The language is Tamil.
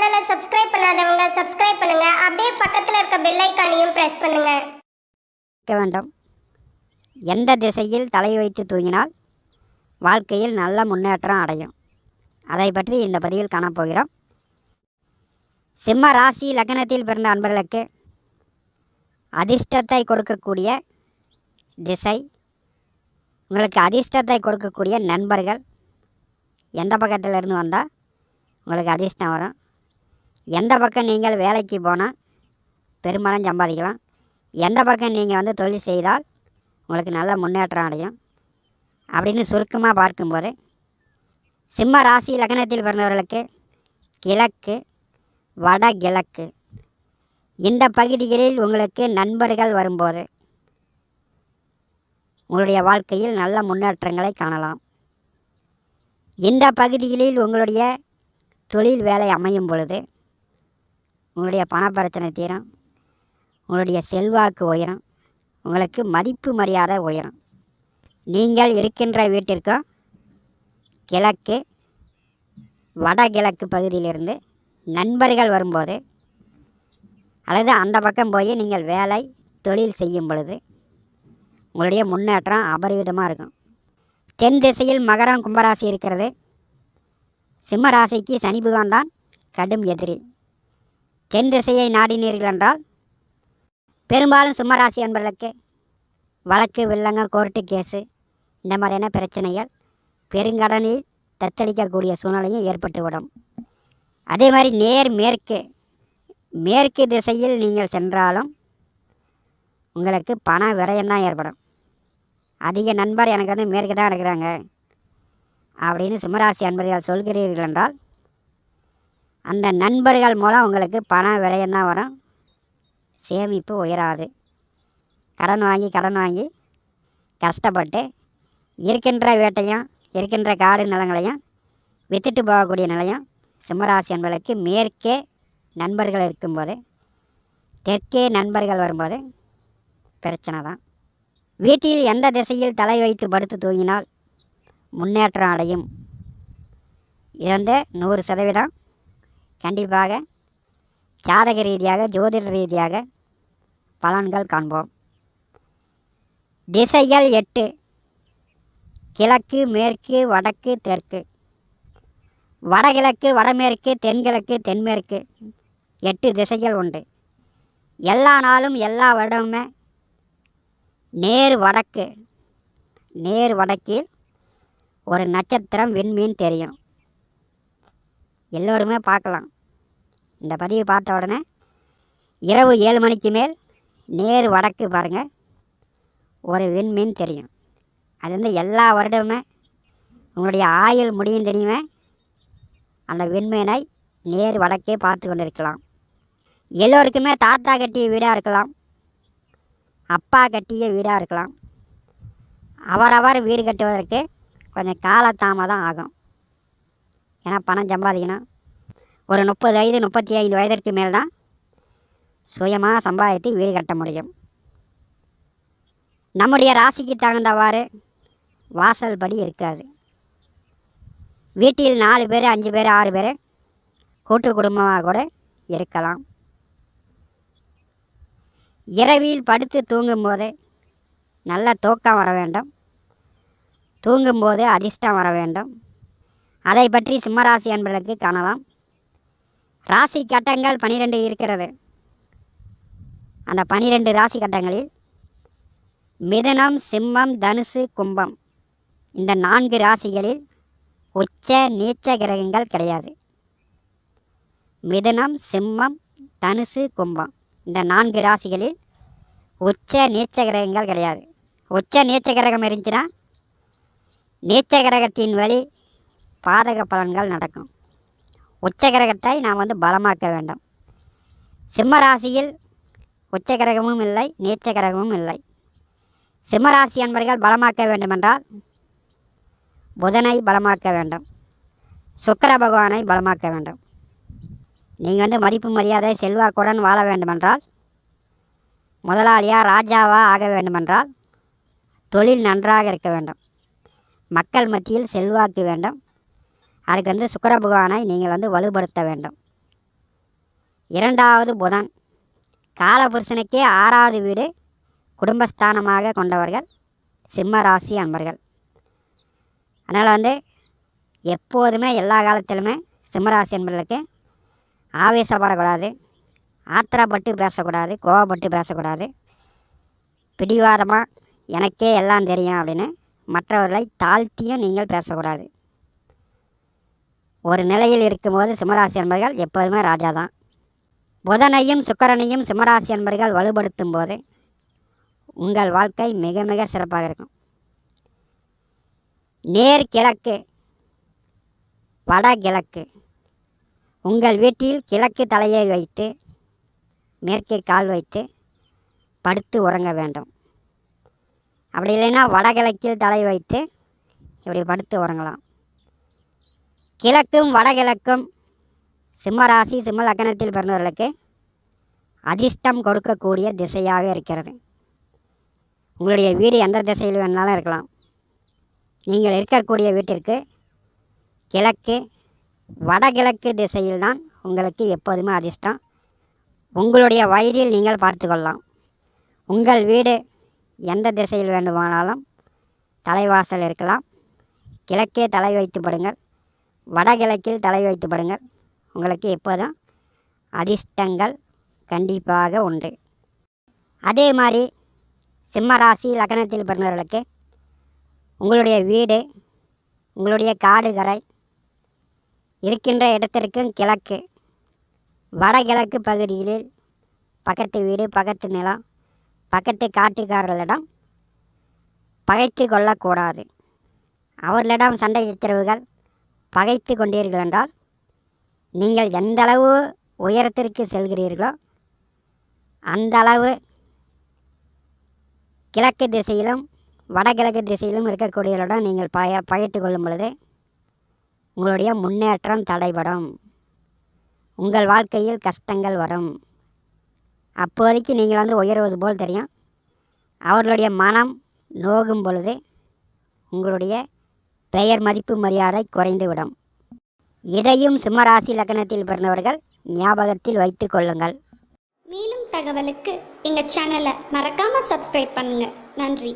சப்ஸ்கிரைப் பண்ணாதவங்க சப்ஸ்கிரைப் பண்ணுங்க. அப்படியே பக்கத்தில் இருக்க பெல் ஐக்கானையும் பிரஸ் பண்ணுங்க. வேண்டும். எந்த திசையில் தலை வைத்து தூங்கினால் வாழ்க்கையில் நல்ல முன்னேற்றம் அடையும். அதை பற்றி இந்த பதிவில் காணப்போகிறோம் சிம்ம ராசி லக்னத்தில் பிறந்த அன்பர்களுக்கு அதிர்ஷ்டத்தை கொடுக்கக்கூடிய திசை உங்களுக்கு அதிர்ஷ்டத்தை கொடுக்கக்கூடிய நண்பர்கள் எந்த பக்கத்தில் இருந்து வந்தால் உங்களுக்கு அதிர்ஷ்டம் வரும். எந்த பக்கம் நீங்கள் வேலைக்கு போனால் பெரும்பாலும் சம்பாதிக்கலாம். எந்த பக்கம் நீங்கள் வந்து தொழில் செய்தால் உங்களுக்கு நல்ல முன்னேற்றம் அடையும். அப்படின்னு சுருக்கமாக பார்க்கும்போது சிம்ம ராசி லக்னத்தில் பிறந்தவர்களுக்கு கிழக்கு வடகிழக்கு இந்த பகுதிகளில் உங்களுக்கு நண்பர்கள் வரும்போது உங்களுடைய வாழ்க்கையில் நல்ல முன்னேற்றங்களை காணலாம். இந்த பகுதிகளில் உங்களுடைய தொழில் வேலை அமையும் பொழுது உங்களுடைய பணப்பிரச்சனை தீரும். உங்களுடைய செல்வாக்கு உயரும். உங்களுக்கு மதிப்பு மரியாதை உயரும். நீங்கள் இருக்கின்ற வீட்டிற்கும் கிழக்கு வடகிழக்கு பகுதியிலிருந்து நண்பர்கள் வரும்போது அல்லது அந்த பக்கம் போய் நீங்கள் வேலை தொழில் செய்யும் பொழுது உங்களுடைய முன்னேற்றம் அபரிவிதமாக இருக்கும். தென் திசையில் மகரம் கும்பராசி இருக்கிறது. சிம்ம ராசிக்கு சனி பகவான் தான் கடும் எதிரி. தென் திசையை நாடினீர்கள் என்றால் பெரும்பாலும் சிம்மராசி என்பவர்களுக்கு வழக்கு வில்லங்க கோர்ட்டு கேஸு இந்த மாதிரியான பிரச்சனைகள் பெருங்கடனில் தத்தளிக்கக்கூடிய சூழ்நிலையும் ஏற்பட்டுவிடும். அதே மாதிரி நேர் மேற்கு மேற்கு திசையில் நீங்கள் சென்றாலும் உங்களுக்கு பண விரயம்தான் ஏற்படும். அதிக நண்பர் எனக்கு வந்து மேற்கு தான் இருக்கிறாங்க அப்படின்னு சிம்மராசி அன்பர்கள் சொல்கிறீர்கள் என்றால் அந்த நண்பர்கள் மூலம் உங்களுக்கு பண விரயம்தான் வரும். சேமிப்பு உயராது. கடன் வாங்கி கடன் வாங்கி கஷ்டப்பட்டு இருக்கின்ற வீட்டையும் இருக்கின்ற காடு நிலங்களையும் விற்றுட்டு போகக்கூடிய நிலையம் சிம்மராசி என்பதற்கு மேற்கே நண்பர்கள் இருக்கும்போது தெற்கே நண்பர்கள் வரும்போது பிரச்சனை தான். வீட்டில் எந்த திசையில் தலை வைத்து படுத்து தூங்கினால் முன்னேற்றம் அடையும். இது வந்து நூறு சதவீதம் கண்டிப்பாக ஜாதக ரீதியாக ஜோதிட ரீதியாக பலன்கள் காண்போம். திசைகள் எட்டு. கிழக்கு மேற்கு வடக்கு தெற்கு. வடகிழக்கு வடமேற்கு தென்கிழக்கு தென்மேற்கு. எட்டு திசைகள் உண்டு. எல்லா நாளும் எல்லா வருடமுமே நேர் வடக்கு. நேர் வடக்கில் ஒரு நட்சத்திரம் விண்மீன் தெரியும். எல்லோருமே பார்க்கலாம். இந்த பதிவு பார்த்த உடனே இரவு ஏழு மணிக்கு மேல் நேர் வடக்கு பாருங்கள் ஒரு விண்மீன் தெரியும். அது வந்து எல்லா வருடமுமே உங்களுடைய ஆயுள் முடியும் தெரியுமே? அந்த விண்மீனை நேர் வடக்கே பார்த்து கொண்டிருக்கலாம். எல்லோருக்குமே தாத்தா கட்டிய வீடாக இருக்கலாம். அப்பா கட்டிய வீடாக இருக்கலாம். அவரவர் வீடு கட்டுவதற்கு கொஞ்சம் காலதாமதம் ஆகும். ஏன்னா பணம் சம்பாதிக்கணும். ஒரு முப்பது வயது முப்பத்தி ஐந்து வயதிற்கு மேல் தான் சுயமாக சம்பாதித்து வீடு கட்ட முடியும். நம்முடைய ராசிக்கு தகுந்தவாறு வாசல் படி இருக்காது. வீட்டில் நாலு பேர் அஞ்சு பேர் ஆறு பேர் கூட்டு குடும்பமாக கூட இருக்கலாம். இரவில் படுத்து தூங்கும்போது நல்ல தூக்கம் வர வேண்டும். தூங்கும்போது அதிர்ஷ்டம் வர வேண்டும். அதை பற்றி சிம்மராசி என்பதற்கு காணலாம். ராசி கட்டங்கள் பனிரெண்டு இருக்கிறது. அந்த பனிரெண்டு ராசி கட்டங்களில் மிதனம் சிம்மம் தனுசு கும்பம். இந்த நான்கு ராசிகளில் உச்ச நீச்ச கிரகங்கள் கிடையாது. மிதனம் சிம்மம் தனுசு கும்பம். இந்த நான்கு ராசிகளில் உச்ச நீச்ச கிரகங்கள் கிடையாது. உச்ச நீச்ச கிரகம் இருந்துச்சுன்னா நீச்ச கிரகத்தின் வழி பாதக பலன்கள் நடக்கும். உச்ச கிரகத்தை நாம் வந்து பலமாக்க வேண்டும். சிம்ம ராசியில் உச்ச கிரகமும் இல்லை நீச்சகிரகமும் இல்லை. சிம்மராசி அன்பர்கள் பலமாக்க வேண்டுமென்றால் புதனை பலமாக்க வேண்டும். சுக்கர பகவானை பலமாக்க வேண்டும். நீங்கள் வந்து மதிப்பு மரியாதை செல்வாக்குடன் வாழ வேண்டுமென்றால் முதலாளியாக ராஜாவாக ஆக வேண்டுமென்றால் தொழில் நன்றாக இருக்க வேண்டும். மக்கள் மத்தியில் செல்வாக்கு வேண்டும். அதுக்கு வந்து சுக்கர பகவானை நீங்கள் வந்து வலுப்படுத்த வேண்டும். இரண்டாவது புதன். காலபுருஷனுக்கே ஆறாவது வீடு குடும்பஸ்தானமாக கொண்டவர்கள் சிம்ம ராசி அன்பர்கள். அதனால் வந்து எப்போதுமே எல்லா காலத்திலுமே சிம்மராசி அன்பர்களுக்கு ஆவேசப்படக்கூடாது ஆத்திரப்பட்டு பேசக்கூடாது கோவப்பட்டு பேசக்கூடாது. பிடிவாதமாக எனக்கே எல்லாம் தெரியும் அப்படின்னு மற்றவர்களை தாழ்த்தியும் நீங்கள் பேசக்கூடாது. ஒரு நிலையில் இருக்கும்போது சிம்மராசி அன்பர்கள் எப்போதுமே ராஜா தான் புதனையும் சுக்கரனையும் சிம்மராசி அன்பர்கள் வலுப்படுத்தும் போது உங்கள் வாழ்க்கை மிக மிக சிறப்பாக இருக்கும். நேர் கிழக்கு வடகிழக்கு உங்கள் வீட்டில் கிழக்கு தலையை வைத்து மேற்கே கால் வைத்து படுத்து உறங்க வேண்டும். அப்படி இல்லைன்னா வடகிழக்கில் தலை வைத்து இப்படி படுத்து உறங்கலாம். கிழக்கும் வடகிழக்கும் சிம்மராசி சிம்ம லக்னத்தில் பிறந்தவர்களுக்கு அதிர்ஷ்டம் கொடுக்கக்கூடிய திசையாக இருக்கிறது. உங்களுடைய வீடு எந்த திசையில் வேணாலும் இருக்கலாம். நீங்கள் இருக்கக்கூடிய வீட்டிற்கு கிழக்கு வடகிழக்கு திசையில்தான் உங்களுக்கு எப்போதுமே அதிர்ஷ்டம். உங்களுடைய வயதில் நீங்கள் பார்த்து கொள்ளலாம் உங்கள் வீடு எந்த திசையில் வேண்டுமானாலும் தலைவாசல் இருக்கலாம். கிழக்கே தலை வைத்து படுங்கள். வடகிழக்கில் தலை வைத்து படுங்கள் உங்களுக்கு எப்போதும் அதிர்ஷ்டங்கள் கண்டிப்பாக உண்டு. அதே மாதிரி சிம்மராசி லக்னத்தில் பிறந்தவர்களுக்கு உங்களுடைய வீடு உங்களுடைய காடு கரை இருக்கின்ற இடத்திற்கும் கிழக்கு வடகிழக்கு பகுதிகளில் பக்கத்து வீடு பக்கத்து நிலம் பக்கத்து காட்டுக்காரர்களிடம் பகைத்து கொள்ளக்கூடாது. அவர்களிடம் சண்டை சச்சரவுகள் பகைத்து கொண்டீர்கள் என்றால் நீங்கள் எந்த அளவு உயரத்திற்கு செல்கிறீர்களோ அந்த அளவு கிழக்கு திசையிலும் வடகிழக்கு திசையிலும் இருக்கக்கூடியவர்களுடன் நீங்கள் பய பகைத்து கொள்ளும் பொழுது உங்களுடைய முன்னேற்றம் தடைபடும். உங்கள் வாழ்க்கையில் கஷ்டங்கள் வரும். அப்போதைக்கு நீங்கள் வந்து உயர்வது போல் தெரியும். அவர்களுடைய மனம் நோகும் பொழுது உங்களுடைய பெயர் மதிப்பு மரியாதை குறைந்துவிடும். இதையும் சிம்மராசி லக்னத்தில் பிறந்தவர்கள் ஞாபகத்தில் வைத்து கொள்ளுங்கள். மேலும் தகவலுக்கு எங்கள் சேனலை மறக்காமல் சப்ஸ்கிரைப் பண்ணுங்கள் நன்றி.